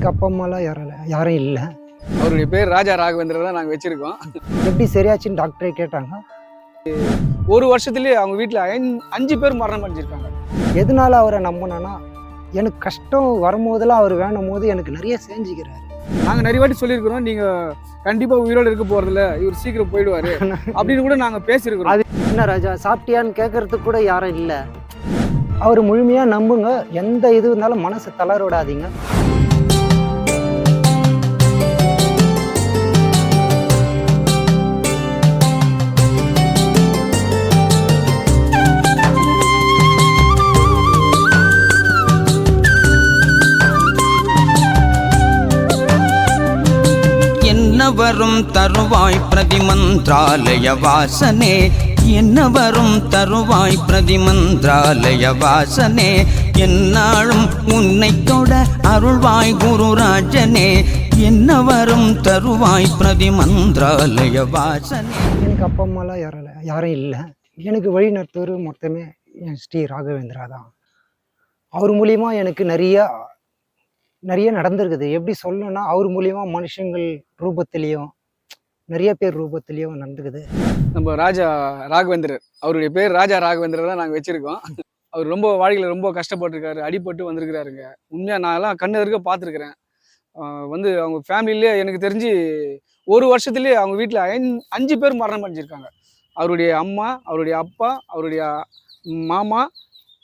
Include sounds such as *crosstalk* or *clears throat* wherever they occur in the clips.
எனக்கு அப்பா அம்மாலாம் யாரும் இல்லை யாரும் இல்லை. அவருடைய பேர் ராஜா ராகவேந்திரன் தான் நாங்கள் வச்சிருக்கோம். எப்படி சரியாச்சுன்னு டாக்டரே கேட்டாங்க. ஒரு வருஷத்துலேயே அவங்க வீட்டில் அஞ்சு பேர் மரணம் அடைஞ்சிருக்காங்க. எதனால அவரை நம்பினேன்னா எனக்கு கஷ்டம் வரும்போதெல்லாம் அவர் வேணும் போது எனக்கு நிறைய செஞ்சுக்கிறாரு. நாங்கள் நிறைய வாட்டி சொல்லியிருக்கிறோம் நீங்கள் கண்டிப்பாக உயிரோடு இருக்க போகிறதில்ல இவர் சீக்கிரம் போயிடுவார். அப்படின்னு கூட நாங்கள் பேசியிருக்கிறோம். அது என்ன ராஜா சாப்பிட்டியான்னு கேட்கறதுக்கு கூட யாரும் இல்லை. அவர் முழுமையாக நம்புங்க எந்த இது இருந்தாலும் மனசை தளர விடாதீங்க. வரும் தருவாய் பிரதிமந்திராலய வாசனே. என்ன வரும் தருவாய் பிரதிமந்திராலய வாசனே. என்னாலும் உன்னை தொட அருள்வாய் குருராஜனே. என்ன வரும் தருவாய் பிரதிமந்திராலய வாசனே. எனக்கு அப்பா அம்மாலாம் யாரும் யாரும் இல்லை. எனக்கு வழி நடத்துவர் மொத்தமே என் ஸ்ரீ ராகவேந்திரா தான். அவர் மூலியமா எனக்கு நிறையா நிறைய நடந்திருக்குது. எப்படி சொல்லணும்னா அவர் மூலியமா மனுஷங்கள் ரூபத்திலையும் நிறைய பேர் ரூபத்திலையும் நடந்துக்குது. நம்ம ராஜா ராகவேந்திரர். அவருடைய பேர் ராஜா ராகவேந்திரர் தான் நாங்கள் வச்சிருக்கோம். அவர் ரொம்ப வாழ்க்கையில் ரொம்ப கஷ்டப்பட்டிருக்காரு அடிபட்டு வந்திருக்கிறாருங்க. உண்மையாக நான் எல்லாம் கண்ணு இருக்க பார்த்துருக்குறேன். வந்து அவங்க ஃபேமிலியிலே எனக்கு தெரிஞ்சு ஒரு வருஷத்துலேயே அவங்க வீட்டில் அஞ்சு பேர் மரணம் அடைஞ்சிருக்காங்க. அவருடைய அம்மா அவருடைய அப்பா அவருடைய மாமா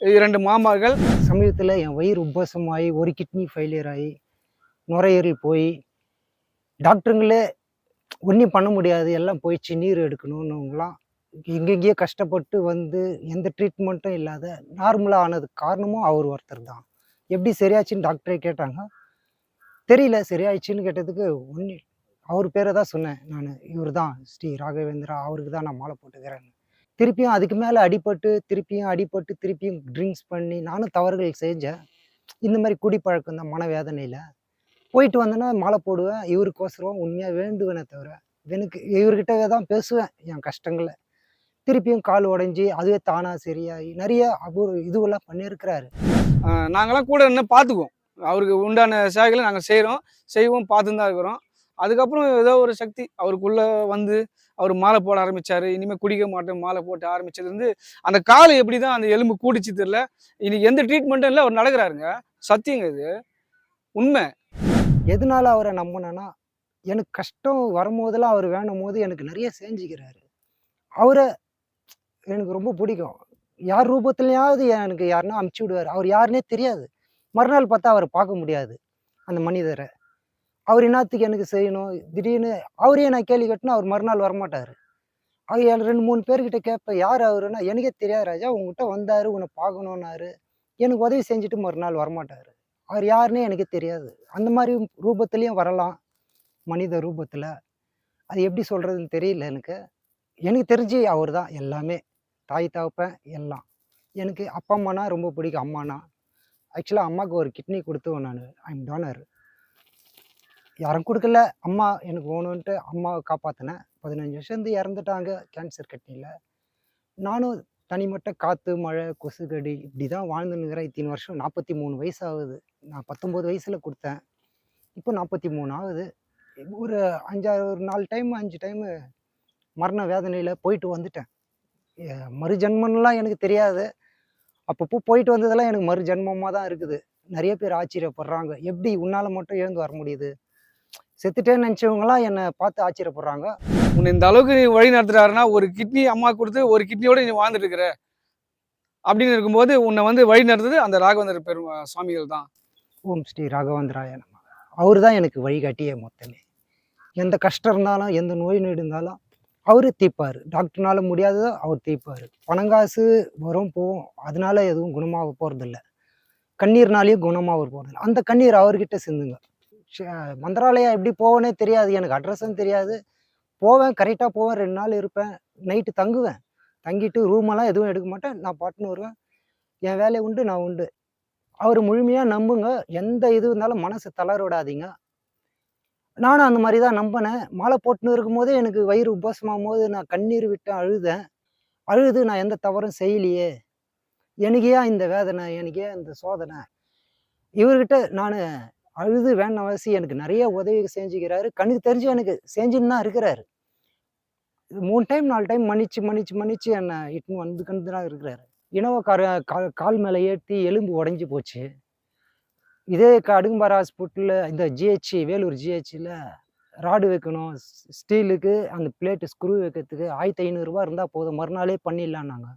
இரண்டு மாமார்கள். சமீபத்தில் என் வயிறு உபாசமாகி ஒரு கிட்னி ஃபெயிலியர் ஆகி நுரையீரல் போய் டாக்டருங்களே ஒன்றும் பண்ண முடியாது எல்லாம் போயிடுச்சு நீர் எடுக்கணும்னுங்களாம் எங்கெங்கேயோ கஷ்டப்பட்டு வந்து எந்த ட்ரீட்மெண்ட்டும் இல்லாத நார்மலாக ஆனதுக்கு காரணமும் அவர் ஒருத்தர் தான். எப்படி சரியாச்சுன்னு டாக்டரே கேட்டாங்க. தெரியல சரியாயிடுச்சுன்னு கேட்டதுக்கு ஒன்று அவர் பேரை தான் சொன்னேன். நான் இவர் தான் ஸ்ரீ ராகவேந்திரா அவருக்கு தான் நான் மாலை போட்டுக்கிறேன்னு. திருப்பியும் அதுக்கு மேலே அடிபட்டு திருப்பியும் அடிபட்டு திருப்பியும் ட்ரிங்க்ஸ் பண்ணி நானும் தவறுகள் செஞ்சேன். இந்த மாதிரி குடிப்பழக்கம் தான் மனவேதனையில். போயிட்டு வந்தேன்னா மாலை போடுவேன் இவருக்கோசரம் உண்மையாக வேண்டுவேனே தவிர எனக்கு இவர்கிட்டவே தான் பேசுவேன் என் கஷ்டங்களை. திருப்பியும் கால் உடைஞ்சி அதுவே தானாக சரியாகி நிறைய அபூர்வ இதுவெல்லாம் பண்ணியிருக்கிறாரு. நாங்களாம் கூட என்ன பார்த்துக்குவோம். அவருக்கு உண்டான சேவைகளை நாங்கள் செய்கிறோம் செய்வோம் பார்த்துன்னு தான் இருக்கிறோம். அதுக்கப்புறம் ஏதோ ஒரு சக்தி. அவருக்குள்ளே வந்து அவர் மாலை போட ஆரம்பித்தார் இனிமேல் குடிக்க மாட்டேன் மாலை போட்டு ஆரம்பித்தது வந்து அந்த காலை எப்படி தான் அந்த எலும்பு கூடிச்சு தெரில இன்னைக்கு எந்த ட்ரீட்மெண்ட்டும் இல்லை. அவர் நடக்கிறாருங்க. சத்தியங்க இது. உண்மை. எதனால அவரை நம்பினேன்னா எனக்கு கஷ்டம் வரும்போதெல்லாம் அவர் வேணும் போது எனக்கு நிறைய செஞ்சுக்கிறாரு. அவரை எனக்கு ரொம்ப பிடிக்கும். யார் ரூபத்துலையாவது எனக்கு யாருன்னா அமுச்சு விடுவார். அவர் யாருன்னே தெரியாது. மறுநாள் பார்த்தா அவரை பார்க்க முடியாது. அந்த மனிதரை. அவர் என்னத்துக்கு எனக்கு செய்யணும்? திடீர்னு அவரையே நான் கேள்வி கேட்டினா அவர் மறுநாள் வரமாட்டார். அவர் என் ரெண்டு மூணு பேர்கிட்ட கேட்பேன் யார் அவருன்னா எனக்கே தெரியாது ராஜா உங்ககிட்ட வந்தார் உன்னை பார்க்கணுன்னாரு எனக்கு உதவி செஞ்சுட்டு மறுநாள் வரமாட்டார். அவர் யாருன்னே எனக்கு தெரியாது. அந்த மாதிரி ரூபத்துலேயும் வரலாம். மனித ரூபத்தில். அது எப்படி சொல்கிறதுன்னு தெரியல எனக்கு. எனக்கு தெரிஞ்சு அவர் தான் எல்லாமே. தாய் தகப்பேன் எல்லாம். எனக்கு அப்பா அம்மானா ரொம்ப பிடிக்கும். அம்மானா. ஆக்சுவலாக அம்மாவுக்கு ஒரு கிட்னி கொடுத்துவேன் நான். ஐம் டோனர் யாரும் கொடுக்கல. அம்மா எனக்கு வேணும்ன்ட்டு அம்மாவை காப்பாற்றினேன் பதினஞ்சு வருஷம் இருந்து இறந்துட்டாங்க. கேன்சர் கட்டியில். நானும் தனிமட்ட காற்று மழை கொசுகடி இப்படி தான் வாழ்ந்துனுங்கிறேன் இத்தனை வருஷம் நாற்பத்தி மூணு வயசு ஆகுது. நான் பத்தொம்போது வயசில் கொடுத்தேன். இப்போ நாற்பத்தி மூணு ஆகுது. ஒரு அஞ்சாறு ஒரு நாலு டைம் அஞ்சு டைமு மரண வேதனையில் போயிட்டு வந்துட்டேன். எ- எனக்கு தெரியாது. அப்பப்போ போயிட்டு வந்ததெல்லாம் எனக்கு மறுஜென்மமாக தான் இருக்குது. நிறைய பேர் ஆச்சரியப்படுறாங்க. எப்படி உன்னால் மட்டும் எழுந்து வர முடியுது? செத்துட்டேன்னு நினச்சவங்களாம் என்னை பார்த்து ஆச்சரியப்படுறாங்க. உன்னை இந்த அளவுக்கு நீ வழி நடத்துறாருன்னா ஒரு கிட்னி அம்மா கொடுத்து ஒரு கிட்னியோட நீ வாழ்ந்துட்டு இருக்கிற. அப்படின்னு இருக்கும்போது உன்னை வந்து வழி நடத்துது அந்த ராகவேந்திர பெரும் சுவாமிகள் தான். ஓம் ஸ்ரீ ராகவேந்திராய நம அவர் தான் எனக்கு வழிகாட்டியே மொத்தமே. எந்த கஷ்டம் இருந்தாலும் எந்த நோய் நொடி இருந்தாலும் அவரு தீர்ப்பார் டாக்டர்னால முடியாததோ அவர் தீர்ப்பார் பணங்காசு வரும் போகும். அதனால எதுவும் குணமாக போகிறதில்ல கண்ணீர்னாலேயும் குணமாக போகிறதில்ல அந்த கண்ணீர் அவர்கிட்ட சிந்துங்க. மந்திராலயா எப்படி போவேனே தெரியாது. எனக்கு அட்ரஸும் தெரியாது. போவேன் கரெக்டாக போவேன். ரெண்டு நாள் இருப்பேன். நைட்டு தங்குவேன். தங்கிட்டு ரூமெல்லாம் எதுவும் எடுக்க மாட்டேன். நான் பாட்டுன்னு வருவேன். என் வேலையை உண்டு நான் உண்டு. அவர் முழுமையாக நம்புங்க. எந்த இது இருந்தாலும் மனசு தளர விடாதீங்க. நானும் அந்த மாதிரி தான் நம்பினேன். மாலை போட்டுன்னு இருக்கும்போதே எனக்கு வயிறு உபாசமாகும் போது நான் கண்ணீர் விட்டு அழுதேன். அழுது நான் எந்த தவறும் செய்யலையே. எனக்கு ஏன் இந்த வேதனை? எனக்கு ஏன் இந்த சோதனை? இவர்கிட்ட நான் அழுது வேணவாசி எனக்கு நிறைய உதவி செஞ்சுக்கிறாரு. கண்ணுக்கு தெரிஞ்சு எனக்கு செஞ்சுன்னு தான் இருக்கிறாரு. இது மூணு டைம் நாலு டைம் மன்னிச்சு மன்னிச்சு மன்னிச்சு என்னை இட்டுன்னு வந்து கண்டு தான் இருக்கிறாரு. இனவக்கார கால் கால் மேலே ஏற்றி எலும்பு உடஞ்சி போச்சு. இதே அடுகும்பாறை ஹாஸ்பிட்டலில் இந்த ஜிஹெச் வேலூர் ஜிஹெச்சியில் ராடு வைக்கணும். ஸ்- ஸ்டீலுக்கு அந்த பிளேட்டு ஸ்க்ரூ வைக்கிறதுக்கு ஆயிரத்தி ஐநூறுரூவா இருந்தால் போதும். மறுநாளே பண்ணிடலான்னாங்க.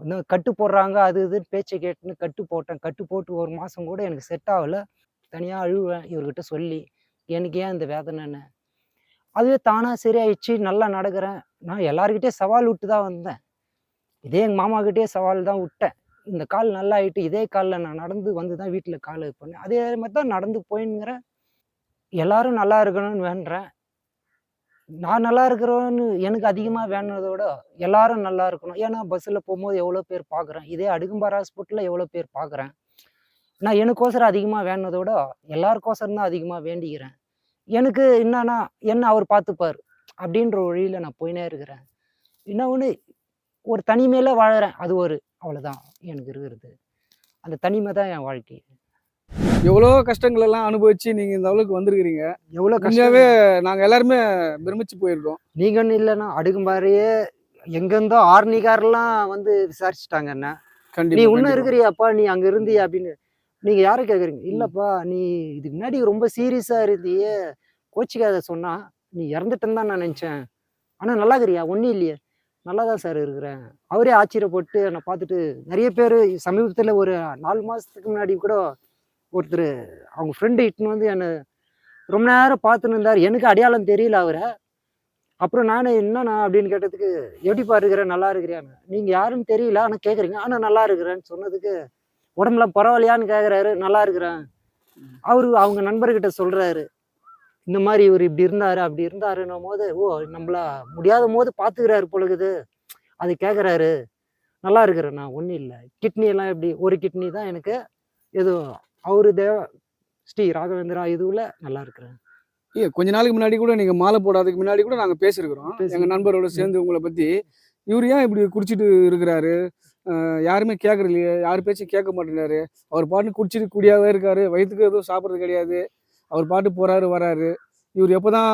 இன்னும் கட்டு போடுறாங்க அது இதுன்னு பேச்சை கேட்டுன்னு கட்டு போட்டேன். கட்டு போட்டு ஒரு மாதம் கூட எனக்கு செட் ஆகலை. தனியாக அழுவேன் இவர்கிட்ட சொல்லி எனக்கு ஏன் இந்த வேதனைன்னு? அதுவே தானாக சரியாயிடுச்சு நல்லா நடக்கிறேன். நான் எல்லாருக்கிட்டே சவால் விட்டு தான் வந்தேன். இதே எங்கள் மாமாக்கிட்டே சவால் தான் விட்டேன். இந்த கால் நல்லா ஆயிட்டு இதே காலில் நான் நடந்து வந்து தான் வீட்டில் கால் இது பண்ணேன். அதே மாதிரி தான் நடந்து போயின்னுங்கிறேன் எல்லாரும் நல்லா இருக்கணும்னு வேண்டுறேன் நான் நல்லா இருக்கிறோன்னு எனக்கு அதிகமாக வேணுனதை விட எல்லாரும் நல்லா இருக்கணும். ஏன்னா பஸ்ஸில் போகும்போது எவ்வளோ பேர் பார்க்குறேன் இதே அடுக்கும்பாறை ஹாஸ்பிட்டலில் எவ்வளோ பேர் பார்க்குறேன் நான் எனக்கோசரம் அதிகமாக வேணுனதை விட எல்லாருக்கோசரம் தான் அதிகமாக வேண்டிக்கிறேன். எனக்கு என்னன்னா என்ன அவர் பார்த்துப்பார் அப்படின்ற வழியில் நான் போயினே இருக்கிறேன். இன்னொன்று ஒரு தனிமையில வாழறேன் அது ஒரு அவ்வளோதான் எனக்கு இருக்கிறது. அந்த தனிமை தான் என் வாழ்க்கை. எவ்வளோ கஷ்டங்கள் எல்லாம் அனுபவிச்சு நீங்க இந்த அளவுக்கு வந்திருக்கிறீங்க. எவ்வளோ உண்மையாவே நாங்க எல்லாருமே பிரமிச்சு போயிருக்கோம் நீங்கன்னு இல்லைன்னா அடுக்கும்பாறையே எங்கேருந்தோ ஆர்னிகாரெல்லாம் வந்து விசாரிச்சுட்டாங்க என்ன? நீ இன்னும். இருக்கிறியாப்பா நீ அங்க இருந்தியா அப்படின்னு. நீங்க யாரை கேக்குறீங்க? இல்லப்பா நீ இதுக்கு முன்னாடி ரொம்ப சீரியஸா இருந்தியே. கோச்சிக்காத சொன்னா நீ இறந்துட்டேன்னு தான் நான் நினைச்சேன். ஆனா நல்லா இருக்கிறியா ஒன்றும் இல்லையே. நல்லா தான் சார் இருக்கிறேன். அவரே ஆச்சரியப்பட்டு என்னை பார்த்துட்டு நிறைய பேர் சமீபத்தில் ஒரு நாலு மாசத்துக்கு முன்னாடி கூட ஒருத்தர் அவங்க ஃப்ரெண்டு இட்டுன்னு வந்து என்னை ரொம்ப நேரம் பார்த்துன்னு இருந்தார். எனக்கு அடையாளம் தெரியல அவரை. அப்புறம் நான் என்னண்ணா? அப்படின்னு கேட்டதுக்கு எப்படிப்பா இருக்கிறேன் நல்லா இருக்கிறியான்னு. நீங்கள் யாருன்னு தெரியல. ஆனால் கேட்குறீங்க ஆனால் நல்லா இருக்கிறேன்னு சொன்னதுக்கு உடம்புலாம் பரவாயில்லையான்னு கேட்குறாரு நல்லா இருக்கிறேன் அவரு அவங்க நண்பர்கிட்ட சொல்கிறாரு இந்த மாதிரி இவர் இப்படி இருந்தாரு அப்படி இருந்தாருன்னும் போது ஓ நம்மள முடியாத போது பார்த்துக்கிறாரு பொழுது அது கேட்குறாரு நல்லா இருக்கிறேன் நான் ஒன்றும் இல்லை. கிட்னி எல்லாம் எப்படி ஒரு கிட்னி தான் எனக்கு ஏதோ அவரு தேவ ஸ்ரீ ராகவேந்திரா இதுவில் நல்லா இருக்கிறேன். ஏய், கொஞ்ச நாளுக்கு முன்னாடி கூட நீங்க மாலை போடாததுக்கு முன்னாடி கூட நாங்க பேசியிருக்கிறோம் எங்க பேசியிருக்கோம். நண்பரோட சேர்ந்து உங்களை பத்தி. இவர் ஏன் இப்படி குடிச்சிட்டு இருக்கிறாரு? யாருமே கேட்கறது இல்லையே யார் பேச்சும் கேட்க மாட்டேங்கிறாரு அவர் பாட்டு குடிச்சிட்டு குடியாவே இருக்காரு. வயிற்றுக்கு எதுவும் சாப்பிட்றது கிடையாது. அவர் பாட்டு போறாரு வராரு. இவர் எப்போதான்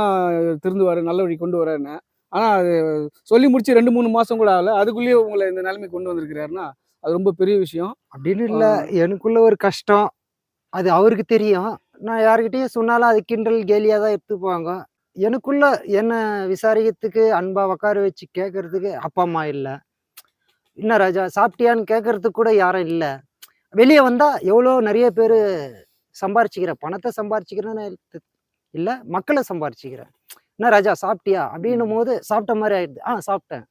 திருந்துவாரு நல்ல வழி கொண்டு வராருன்னு. ஆனா அது சொல்லி முடிச்சு ரெண்டு மூணு மாசம் கூட ஆகல. அதுக்குள்ளேயே உங்களை இந்த நிலைமை கொண்டு வந்திருக்கிறாருன்னா அது ரொம்ப பெரிய விஷயம். அப்படின்னு இல்லை. எனக்குள்ள ஒரு கஷ்டம். அது அவருக்கு தெரியும். நான் யாருக்கிட்டேயும் சொன்னாலும் அது கிண்டல் கேலியாக தான் எடுத்துப்பாங்க. எனக்குள்ள என்ன விசாரிக்கிறதுக்கு அன்பா உட்கார வச்சு கேட்கறதுக்கு அப்பா அம்மா இல்லை. என்ன ராஜா சாப்பிட்டியான்னு கேட்கறதுக்கு கூட யாரும் இல்லை. வெளியே வந்தா எவ்வளோ நிறைய பேர் சம்பாரிச்சுக்கிற பணத்தை சம்பாரிச்சுக்கிறேன்னு இல்லை மக்களை சம்பாரிச்சுக்கிறேன் என்ன ராஜா சாப்பிட்டியா? அப்படின்னும் போது சாப்பிட்ட மாதிரி ஆயிடுது. ஆ சாப்பிட்டேன்.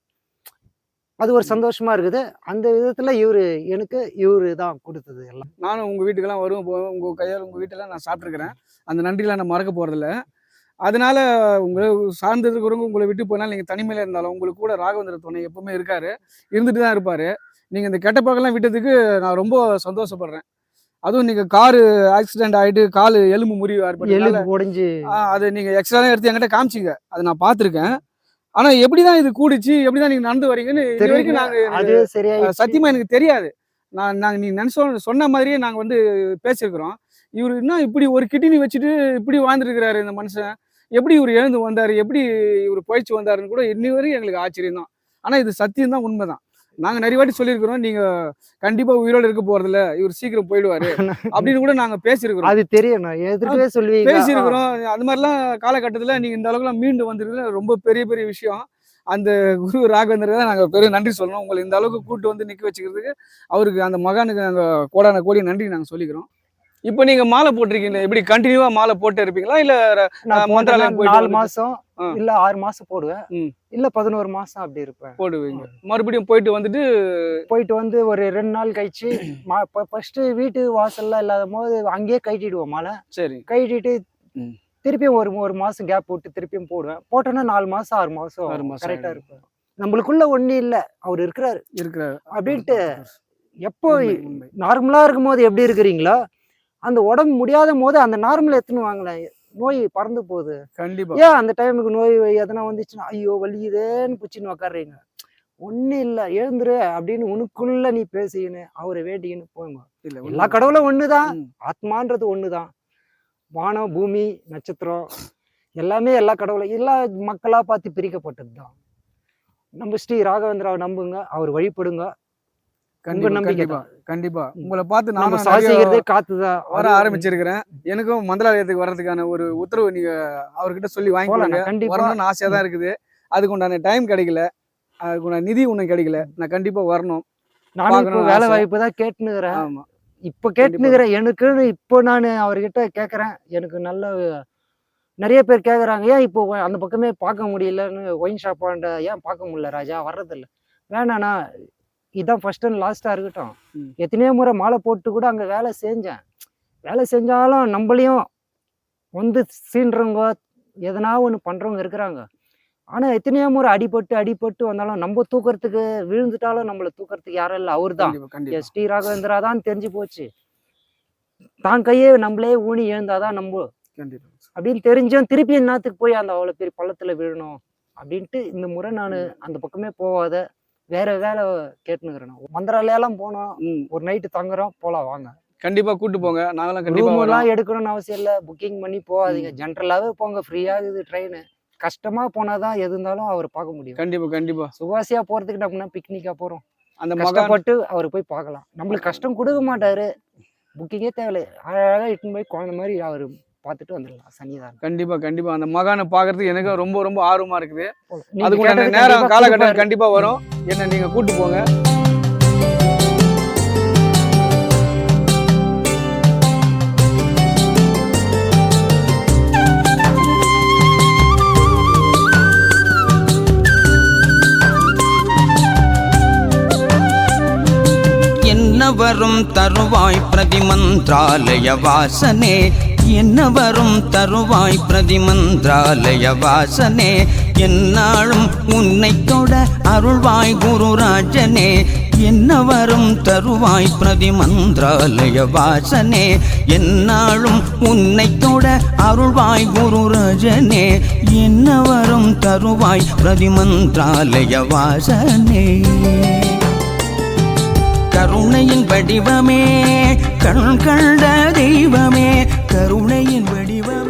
அது ஒரு சந்தோஷமா இருக்குது. அந்த விதத்துல இவரு எனக்கு இவரு தான் கொடுத்தது எல்லாம். நானும் உங்கள் வீட்டுக்கெல்லாம் வருவேன் போவேன் உங்கள் கையால் உங்கள் வீட்டெல்லாம் நான் சாப்பிட்ருக்கிறேன் அந்த நன்றிலாம் நான் மறக்க போகிறதில்ல அதனால உங்களை சார்ந்து இருக்கிறவங்க உங்களை விட்டு போனாலும் நீங்கள் தனிமையில் இருந்தாலும் உங்களுக்கு கூட ராகவேந்திர துணை எப்பவுமே இருக்காரு. இருந்துட்டு தான் இருப்பார். நீங்கள் இந்த கெட்ட பழக்கம்லாம் விட்டதுக்கு நான் ரொம்ப சந்தோஷப்படுறேன். அதுவும் நீங்கள் காரு ஆக்சிடென்ட் ஆகிட்டு கால் எலும்பு முறிவு எலும்பு உடைஞ்சு அது நீங்கள் எக்ஸ்ட்ரா எடுத்து என்கிட்ட காமிச்சிங்க. அதை நான் பார்த்துருக்கேன். ஆனால் எப்படி தான் இது கூடிச்சு? எப்படி தான் நீங்கள் நடந்து வரீங்கன்னு இது வரைக்கும் அஹ் சத்தியமா எனக்கு தெரியாது. நான் நாங்க நீ நினைச்சோ சொன்ன மாதிரியே நாங்க வந்து பேசியிருக்கிறோம். இவர் இன்னும் இப்படி ஒரு கிட்னி வச்சுட்டு இப்படி வாழ்ந்துருக்கிறாரு இந்த மனுஷன்? எப்படி இவர் எழுந்து வந்தாரு எப்படி இவர் போயிடுச்சு வந்தாருன்னு கூட இன்னி வரைக்கும் எங்களுக்கு ஆச்சரியம் தான் ஆனா இது சத்தியம் தான் உண்மைதான். நாங்க நிறைய வாட்டி சொல்லியிருக்கிறோம் நீங்க கண்டிப்பா உயிரோட இருக்க போறதில்ல இவர் சீக்கிரம் போயிடுவாரு *laughs* அப்படின்னு கூட நாங்க பேசியிருக்கிறோம். அது தெரியும் எதிர்க்கவே சொல்லுவீங்க பேசியிருக்கிறோம். அது மாதிரிலாம் காலகட்டத்துல நீங்க இந்த அளவுக்குலாம் மீண்டு வந்திருக்கிறது ரொம்ப பெரிய பெரிய விஷயம். அந்த குரு ராகவேந்தர் தான் நாங்க பெரிய நன்றி சொல்லணும். உங்களை இந்த அளவுக்கு கூட்டு வந்து நிக்க வச்சுக்கிறதுக்கு அவருக்கு அந்த மகானுக்கு நாங்க கோடான கோடி நன்றி நாங்க சொல்லிக்கிறோம். இப்போ நீங்க மாலை போட்டிருக்கீங்க. எப்படி கண்டினியூவா மாலை போட்டு இருப்பீங்களா? இல்ல மந்திராலயம் போயிட்டு நாலு மாசம். இல்ல ஆறு மாசம் போடுவேன். இல்ல பதினோரு மாசம் அப்படி இருப்பேன். போடுவீங்க. மறுபடியும் போயிட்டு வந்துட்டு போயிட்டு வந்து ஒரு ரெண்டு நாள் கழிச்சு *clears throat* ஃபர்ஸ்ட் வீட்டு வாசல்ல இல்லாத போது அங்கேயே கட்டிடுவோம் மழை சரி. கட்டிட்டு. திருப்பியும் ஒரு ஒரு மாசம் கேப் விட்டு திருப்பியும் போடுவேன். போட்டோன்னா நாலு மாசம் ஆறு ஆறு மாசம் மாசம் கரெக்டா. இருப்பேன் நம்மளுக்குள்ள ஒண்ணு இல்ல. அவர் இருக்கிறாரு. இருக்கிற அப்படின்ட்டு எப்போ. நார்மலா இருக்கும் போது எப்படி இருக்கிறீங்களோ அந்த உடம்பு முடியாத போது அந்த நார்மல் எடுத்துன்னு வாங்களேன் நோய் பறந்து போகுது. கண்டிப்பா. ஏன் அந்த டைமுக்கு நோய் எதனா வந்துச்சுன்னா ஐயோ வலியுதேன்னு பிடிச்சின்னு உக்காடுறீங்க ஒன்றும் இல்லை எழுந்துரு அப்படின்னு உனக்குள்ள நீ பேசிக்கின்னு அவரை வேண்டிக்கின்னு போங்க. இல்ல எல்லா. கடவுளும் ஒண்ணுதான். ம். ஆத்மான்றது ஒண்ணுதான். வானம் பூமி நட்சத்திரம் எல்லாமே எல்லா கடவுளும் எல்லா மக்களாக பார்த்து பிரிக்கப்பட்டது தான் நம்ம ஸ்ரீ ராகவேந்திராவை நம்புங்க அவர் வழிபடுங்க. கண்டிப்பா நம்பிக்கை கண்டிப்பா உங்களை பார்த்து நானும் சாசிக்கிறதே நிறைய காத்துதான் வர ஆரம்பிச்சிருக்கிறேன். எனக்கும் மந்திராலயத்துக்கு வர்றதுக்கான ஒரு உத்தரவு நீங்க அவர்கிட்ட சொல்லி வாங்கி போலாம் கொடுங்க. கண்டிப்பா. வரணும்னு ஆசையா தான் இருக்குது. அதுக்கு உண்டான டைம் கிடைக்கல. அதுக்கு உண்டான நிதி ஒன்றும் கிடைக்கல. நான் கண்டிப்பா வரணும். நானும் வேலை. வாய்ப்பு தான் கேட்டுனுக்கிறேன் ஆமா. இப்போ கேட்டுனுக்கிறேன் எனக்குன்னு இப்போ நான் அவர்கிட்ட கேட்குறேன் எனக்கு நல்ல நிறைய பேர் கேட்குறாங்க ஏன் இப்போ அந்த பக்கமே பார்க்க முடியலன்னு ஒயின் ஷாப்பாண்ட ஏன் பார்க்க முடியல ராஜா? வர்றதில்ல. வேணாண்ணா. இதான் ஃபர்ஸ்ட் அண்ட் லாஸ்ட்டாக இருக்கட்டும். எத்தனையோ முறை மாலை போட்டு கூட அங்கே வேலை செஞ்சேன். வேலை செஞ்சாலும் நம்மளையும் வந்து சீன்றவங்க எதனா ஒன்று பண்ணுறவங்க இருக்கிறாங்க. ஆனால் எத்தனையோ முறை அடிபட்டு அடிபட்டு வந்தாலும் நம்ம தூக்கறதுக்கு விழுந்துட்டாலும் நம்மளை தூக்கறதுக்கு யாரும் இல்லை. அவர் தான் எஸ் டி ராகவேந்திரா தான் தெரிஞ்சு போச்சு. தான் கையே நம்மளே ஊனி எழுந்தாதான் நம்ம அப்படின்னு தெரிஞ்சும் திருப்பி என்னத்துக்கு போய் அந்த அவ்வளோ பெரிய பள்ளத்துல விழணும்? அப்படின்ட்டு இந்த முறை நான் அந்த பக்கமே போகாத வேற வேலை கேட்டுனுக்குறேன் மந்திராலயெல்லாம் போனோம். ஒரு நைட்டு தங்குறோம். போலாம் வாங்க. கண்டிப்பா கூட்டு போங்க. நாங்களாம் கண்டிப்பா எல்லாம் எடுக்கணும்னு அவசியம் இல்லை. புக்கிங் பண்ணி போகாதீங்க. ஜென்ரலாவே போங்க. ஃப்ரீயா இருக்குது ட்ரெயின் கஷ்டமா போனாதான் எது இருந்தாலும் அவர் பார்க்க முடியும். கண்டிப்பா கண்டிப்பா. சுவாசியா போறதுக்கு நம்ம பிக்னிக்கா போறோம். அந்த மகான் கஷ்டப்பட்டு அவர் போய் பார்க்கலாம். நம்மளுக்கு கஷ்டம் கொடுக்க மாட்டாரு. புக்கிங்கே தேவையில்லை. அழகா இட்டுன்னு போய் குழந்த மாதிரி அவர் பார்த்துட்டு வந்துடலாம். சன்னிதானம் கண்டிப்பா கண்டிப்பா. அந்த மகானை பாக்குறதுக்கு எனக்கு ரொம்ப ரொம்ப ஆர்வமா இருக்குது. போலாம். நீங்க அதுக்கு உண்டான கேட்டது நேரம் கண்டிப்பா காலகட்டம். கண்டிப்பா வரும். என்ன நீங்க கூட்டு போங்க. என்ன வரும் தருவாய் பிரதிமந்திராலய வாசனே? என்ன வரும் தருவாய் பிரதிமந்திராலய வாசனே? என்னாலும் உன்னை தொட அருள்வாய் குருராஜனே. என்ன வரும் தருவாய் பிரதிமந்திராலய வாசனே? என்னாலும் உன்னை தொட அருள்வாய் குருராஜனே. என்ன வரும் தருவாய் பிரதிமந்திராலய வாசனே? கருணையின் வடிவமே கண் கண்ட தெய்வமே கருணையின் வடிவமே.